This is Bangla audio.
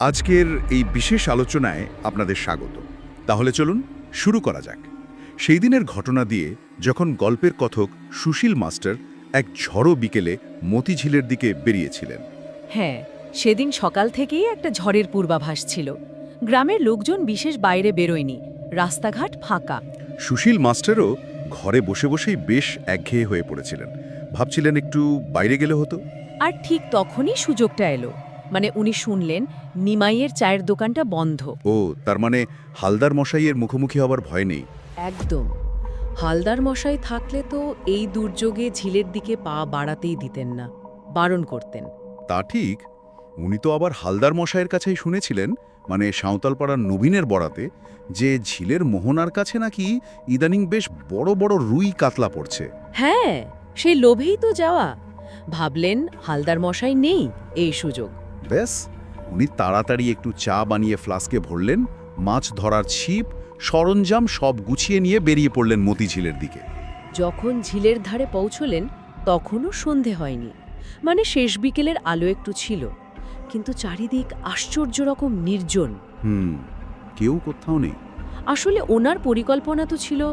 আজকের এই বিশেষ আলোচনায় আপনাদের স্বাগত। তাহলে চলুন শুরু করা যাক। সেই দিনের ঘটনা দিয়ে যখন গল্পের কথক সুশীল মাস্টার এক ঝড়ো বিকেলে মতিঝিলের দিকে বেরিয়েছিলেন। হ্যাঁ সেদিন সকাল থেকেই একটা ঝড়ের পূর্বাভাস ছিল। গ্রামের লোকজন বিশেষ বাইরে বেরোয়নি। রাস্তাঘাট ফাঁকা। সুশীল মাস্টারও ঘরে বসে বসেই বেশ একঘেয়ে হয়ে পড়েছিলেন। ভাবছিলেন একটু বাইরে গেলে হতো। আর ঠিক তখনই সুযোগটা এলো। মানে উনি শুনলেন নিমাইয়ের চায়ের দোকানটা বন্ধ। ও তার মানে হালদার মশাইয়ের মুখোমুখি হবার ভয় নেই। একদম। হালদার মশাই থাকলে তো এই দুর্যোগে ঝিলের দিকে পা বাড়াতেই দিতেন না বারণ করতেন। তা ঠিক। উনি তো আবার হালদার মশাইয়ের কাছেই শুনেছিলেন মানে সাঁওতালপাড়ার নবীনের বরাতে যে ঝিলের মোহনার কাছে নাকি ইদানিং বেশ বড় বড় রুই কাতলা পড়ছে। হ্যাঁ সেই লোভেই তো যাওয়া। ভাবলেন হালদার মশাই নেই এই সুযোগ। ব্যাস উনি তাড়াতাড়ি একটু চা বানিয়ে ফ্লাস্কে ভরলেন মাছ ধরার ছিপ সরঞ্জাম সব গুছিয়ে নিয়ে বেরিয়ে পড়লেন মতিঝিলের দিকে। যখন ঝিলের ধারে পৌঁছলেন তখনও সন্ধে হয়নি। মানে শেষ বিকেলের আলো একটু ছিল। কিন্তু চারিদিক আশ্চর্য রকম নির্জন। হুম কেউ কোথাও নেই। আসলে ওনার পরিকল্পনা তো ছিল